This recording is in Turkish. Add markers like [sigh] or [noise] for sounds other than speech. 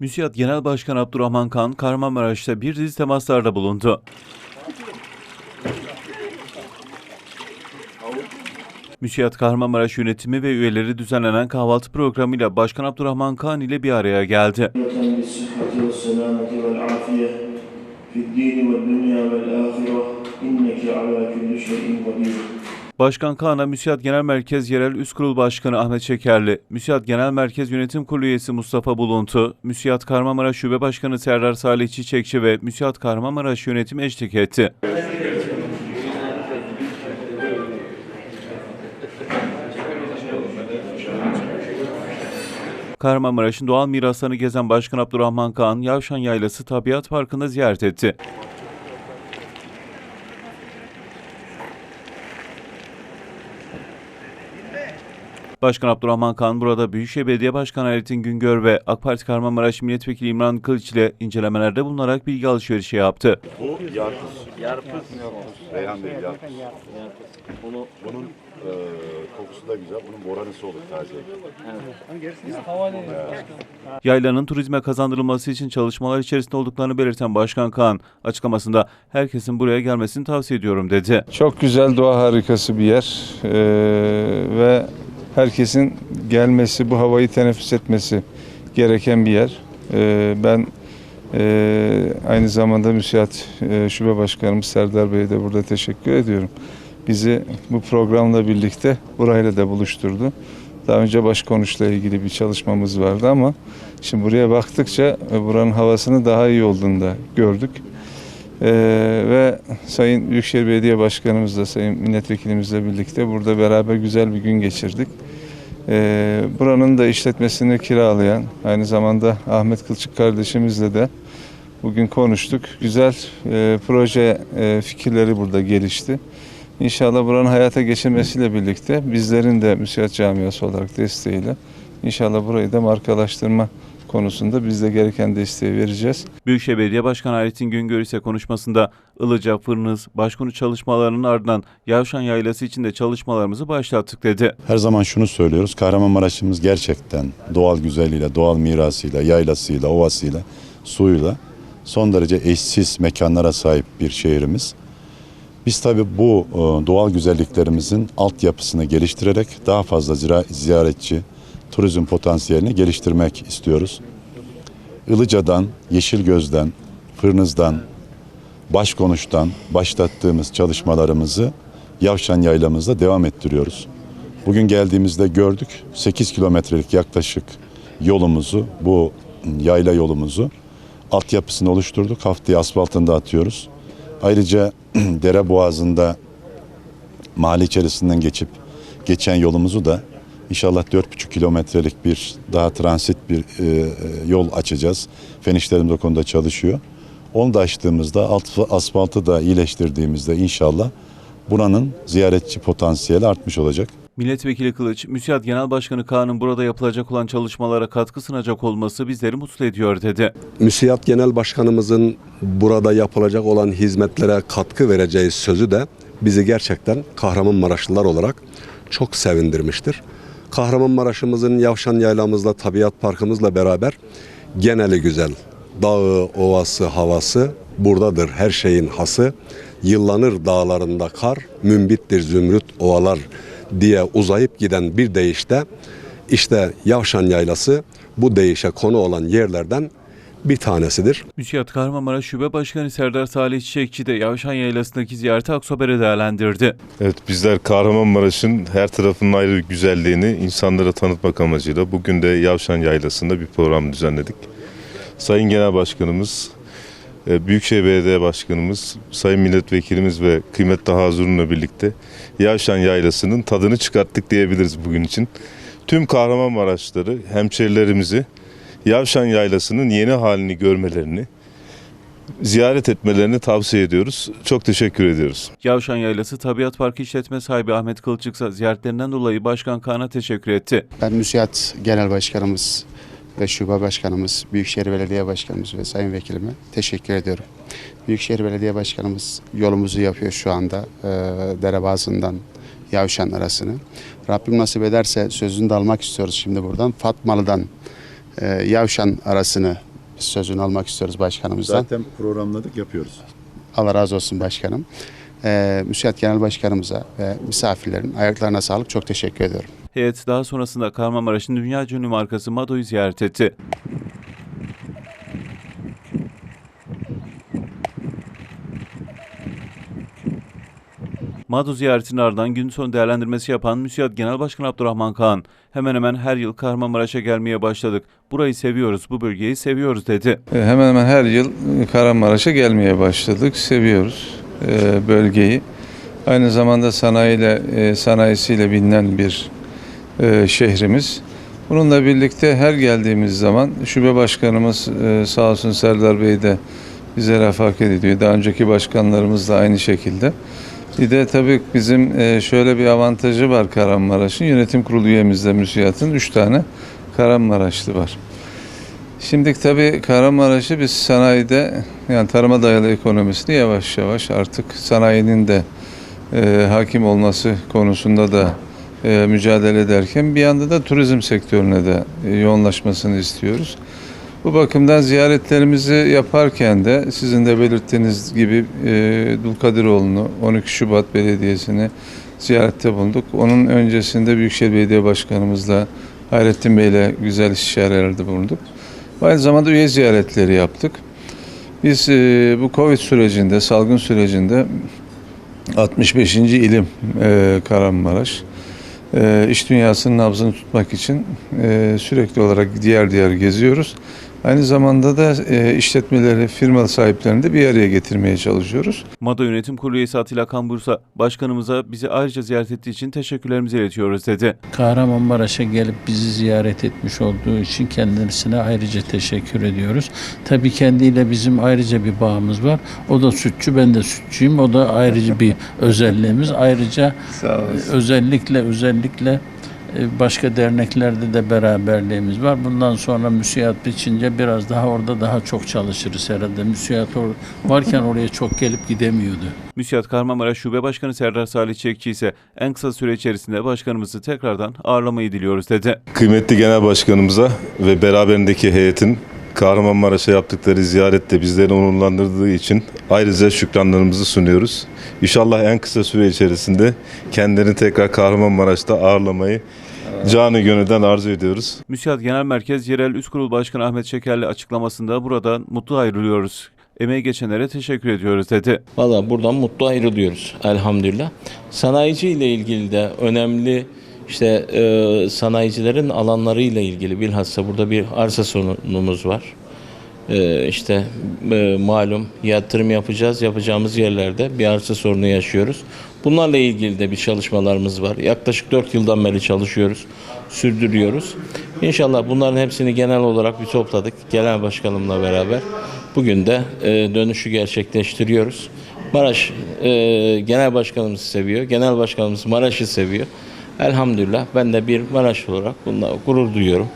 MÜSİAD Genel Başkanı Abdurrahman Kan, Kahramanmaraş'ta bir dizi temaslarda bulundu. MÜSİAD Kahramanmaraş yönetimi ve üyeleri düzenlenen kahvaltı programıyla Başkan Abdurrahman Kan ile bir araya geldi. بالصحة والسلامة والعافية في الدين والدنيا والآخرة إنك على كل شيء قدير Başkan Kaan'a MÜSİAD Genel Merkez Yerel Üst Kurul Başkanı Ahmet Şekerli, MÜSİAD Genel Merkez Yönetim Kurulu üyesi Mustafa Buluntu, MÜSİAD Kahramanmaraş Şube Başkanı Serdar Salih Çiçekçi ve MÜSİAD Kahramanmaraş yönetimi eşlik etti. Kahramanmaraş'ın doğal miraslarını gezen Başkan Abdurrahman Kaan, Yavşan Yaylası Tabiat Parkı'nda ziyaret etti. Başkan Abdurrahman Kan burada Büyükşehir Belediye Başkanı Hayrettin Güngör ve AK Parti Kahramanmaraş Milletvekili İmran Kılıç ile incelemelerde bulunarak bilgi alışverişi yaptı. Bu yarpuz. Yarpuz. Reyhan değil yarpuz. Bunu, bunun e, kokusu da güzel. Bunun boranısı olur taze. Yaylanın turizme kazandırılması için çalışmalar içerisinde olduklarını belirten Başkan Kaan, açıklamasında herkesin buraya gelmesini tavsiye ediyorum dedi. Çok güzel doğa harikası bir yer Ee, ve herkesin gelmesi, bu havayı teneffüs etmesi gereken bir yer. Ee, ben e, aynı zamanda müsiat e, şube başkanımız Serdar Bey'e de burada teşekkür ediyorum. Bizi bu programla birlikte burayla da buluşturdu. Daha önce başkonuşla ilgili bir çalışmamız vardı ama şimdi buraya baktıkça e, buranın havasını daha iyi olduğunu da gördük. Ee, ve Sayın Büyükşehir Belediye Başkanımızla, Sayın Milletvekilimizle birlikte burada beraber güzel bir gün geçirdik. Ee, buranın da işletmesini kiralayan, aynı zamanda Ahmet Kılçık kardeşimizle de bugün konuştuk. Güzel e, proje e, fikirleri burada gelişti. İnşallah buranın hayata geçirmesiyle birlikte bizlerin de müsiat camiası olarak desteğiyle inşallah burayı da markalaştırma konusunda biz de gereken desteği vereceğiz. Büyükşehir Belediye Başkanı Hayrettin Güngör ise konuşmasında Ilıca, Fırnız, Başkonu çalışmalarının ardından Yavşan Yaylası için de çalışmalarımızı başlattık dedi. Her zaman şunu söylüyoruz. Kahramanmaraş'ımız gerçekten doğal güzelliğiyle, doğal mirasıyla, yaylasıyla, ovasıyla, suyuyla son derece eşsiz mekanlara sahip bir şehrimiz. Biz tabii bu e, doğal güzelliklerimizin altyapısını geliştirerek daha fazla ziyaretçi, turizm potansiyelini geliştirmek istiyoruz. Ilıca'dan, Yeşilgöz'den, Fırnız'dan, Başkonuş'tan başlattığımız çalışmalarımızı Yavşan Yaylamızda devam ettiriyoruz. Bugün geldiğimizde gördük 8 kilometrelik yaklaşık yolumuzu, bu yayla yolumuzu altyapısını oluşturduk. Haftaya asfaltını da atıyoruz. Ayrıca [clears throat] dere boğazında mahalle içerisinden geçip geçen yolumuzu da inşallah 4,5 kilometrelik bir daha transit bir e, e, yol açacağız. Fen işlerimiz o konuda çalışıyor. Onu da açtığımızda alt, asfaltı da iyileştirdiğimizde inşallah buranın ziyaretçi potansiyeli artmış olacak. Milletvekili Kılıç, MÜSİAD Genel Başkanı Kaan'ın burada yapılacak olan çalışmalara katkı sunacak olması bizleri mutlu ediyor dedi. Müsiyat Genel Başkanımızın burada yapılacak olan hizmetlere katkı vereceği sözü de bizi gerçekten Kahramanmaraşlılar olarak çok sevindirmiştir. Kahramanmaraş'ımızın Yavşan Yaylamızla, Tabiat Parkımızla beraber geneli güzel. Dağı, ovası, havası buradadır her şeyin hası. Yıllanır dağlarında kar, mümbittir zümrüt ovalar diye uzayıp giden bir deyişte işte Yavşan Yaylası bu deyişe konu olan yerlerden bir tanesidir. MÜSİAD Kahramanmaraş Şube Başkanı Serdar Salih Çiçekçi de Yavşan Yaylası'ndaki ziyareti Aksober'e değerlendirdi. Evet bizler Kahramanmaraş'ın her tarafının ayrı bir güzelliğini insanlara tanıtmak amacıyla bugün de Yavşan Yaylası'nda bir program düzenledik. Sayın Genel Başkanımız, e, Büyükşehir Belediye Başkanımız, Sayın Milletvekilimiz ve kıymetli Hazur'unla birlikte Yavşan Yaylası'nın tadını çıkarttık diyebiliriz bugün için. Tüm Kahramanmaraşları, hemşerilerimizi Yavşan Yaylası'nın yeni halini görmelerini, ziyaret etmelerini tavsiye ediyoruz. Çok teşekkür ediyoruz. Yavşan Yaylası Tabiat Parkı işletme sahibi Ahmet Kılçık ziyaretlerinden dolayı Başkan Kaan'a teşekkür etti. Ben MÜSİAD Genel Başkanımız ve Şube Başkanımız, Büyükşehir Belediye Başkanımız ve Sayın Vekilime teşekkür ediyorum. Büyükşehir Belediye Başkanımız yolumuzu yapıyor şu anda e, Derebağızı'ndan Yavşan arasını. Rabbim nasip ederse sözünü de almak istiyoruz şimdi buradan. Fatmalı'dan e, Yavşan arasını sözünü almak istiyoruz başkanımızdan. programladık yapıyoruz. Allah razı olsun başkanım. E, Müsiyat Genel Başkanımıza ve misafirlerin ayaklarına sağlık. Çok teşekkür ediyorum. Heyet daha sonrasında Kahramanmaraş'ın dünya ünlü markası Mado'yu ziyaret etti. Mado ziyaretinin ardından gün sonu değerlendirmesi yapan MÜSİAD Genel Başkanı Abdurrahman Kaan, hemen hemen her yıl Kahramanmaraş'a gelmeye başladık. Burayı seviyoruz, bu bölgeyi seviyoruz dedi. E, Hemen hemen her yıl Kahramanmaraş'a gelmeye başladık. Seviyoruz e, bölgeyi. Aynı zamanda sanayiyle e, sanayisiyle bilinen bir şehrimiz. Bununla birlikte her geldiğimiz zaman şube başkanımız e, sağ olsun Serdar Bey de bize refakat ediyor. Daha önceki başkanlarımız da aynı şekilde. Bir de tabii bizim e, şöyle bir avantajı var Kahramanmaraş'ın. Yönetim kurulu üyemizde müsiyatın 3 tane Kahramanmaraşlı var. Şimdi tabii Kahramanmaraş'ı biz sanayide yani tarıma dayalı ekonomisini yavaş yavaş artık sanayinin de e, hakim olması konusunda da e, mücadele ederken bir yanda da turizm sektörüne de e, yoğunlaşmasını istiyoruz. Bu bakımdan ziyaretlerimizi yaparken de sizin de belirttiğiniz gibi e, Dulkadiroğlu'nu 12 Şubat Belediyesi'ni ziyarette bulunduk. Onun öncesinde Büyükşehir Belediye Başkanımızla Hayrettin Bey'le güzel istişarelerde bulunduk. Aynı zamanda üye ziyaretleri yaptık. Biz e, bu Covid sürecinde, salgın sürecinde 65. ilim e, Kahramanmaraş. E, iş dünyasının nabzını tutmak için e, sürekli olarak diğer diğer geziyoruz. Aynı zamanda da e, işletmeleri, firma sahiplerini de bir araya getirmeye çalışıyoruz. Mado Yönetim Kurulu üyesi Atilla Kambursa, başkanımıza bizi ayrıca ziyaret ettiği için teşekkürlerimizi iletiyoruz dedi. Kahramanmaraş'a gelip bizi ziyaret etmiş olduğu için kendisine ayrıca teşekkür ediyoruz. Tabii kendiyle bizim ayrıca bir bağımız var. O da sütçü, ben de sütçüyüm. O da ayrıca bir [laughs] özelliğimiz. Ayrıca özellikle özellikle başka derneklerde de beraberliğimiz var. Bundan sonra müsiyat biçince biraz daha orada daha çok çalışırız herhalde. Müsiyat or- varken oraya çok gelip gidemiyordu. Müsiyat Kahramanmaraş Şube Başkanı Serdar Salih Çekçi ise en kısa süre içerisinde başkanımızı tekrardan ağırlamayı diliyoruz dedi. Kıymetli Genel Başkanımıza ve beraberindeki heyetin Kahramanmaraş'a yaptıkları ziyarette bizleri onurlandırdığı için ayrıca şükranlarımızı sunuyoruz. İnşallah en kısa süre içerisinde kendilerini tekrar Kahramanmaraş'ta ağırlamayı canı gönülden arzu ediyoruz. Müsiyat Genel Merkez Yerel Üst Kurul Başkanı Ahmet Şekerli açıklamasında buradan mutlu ayrılıyoruz. Emeği geçenlere teşekkür ediyoruz dedi. Valla buradan mutlu ayrılıyoruz elhamdülillah. Sanayici ile ilgili de önemli işte e, sanayicilerin alanları ile ilgili bilhassa burada bir arsa sorunumuz var. E, işte e, malum yatırım yapacağız. Yapacağımız yerlerde bir arsa sorunu yaşıyoruz. Bunlarla ilgili de bir çalışmalarımız var. Yaklaşık 4 yıldan beri çalışıyoruz, sürdürüyoruz. İnşallah bunların hepsini genel olarak bir topladık. Genel başkanımla beraber. Bugün de e, dönüşü gerçekleştiriyoruz. Maraş e, genel başkanımız seviyor. Genel başkanımız Maraş'ı seviyor. Elhamdülillah ben de bir Maraş olarak bununla gurur duyuyorum.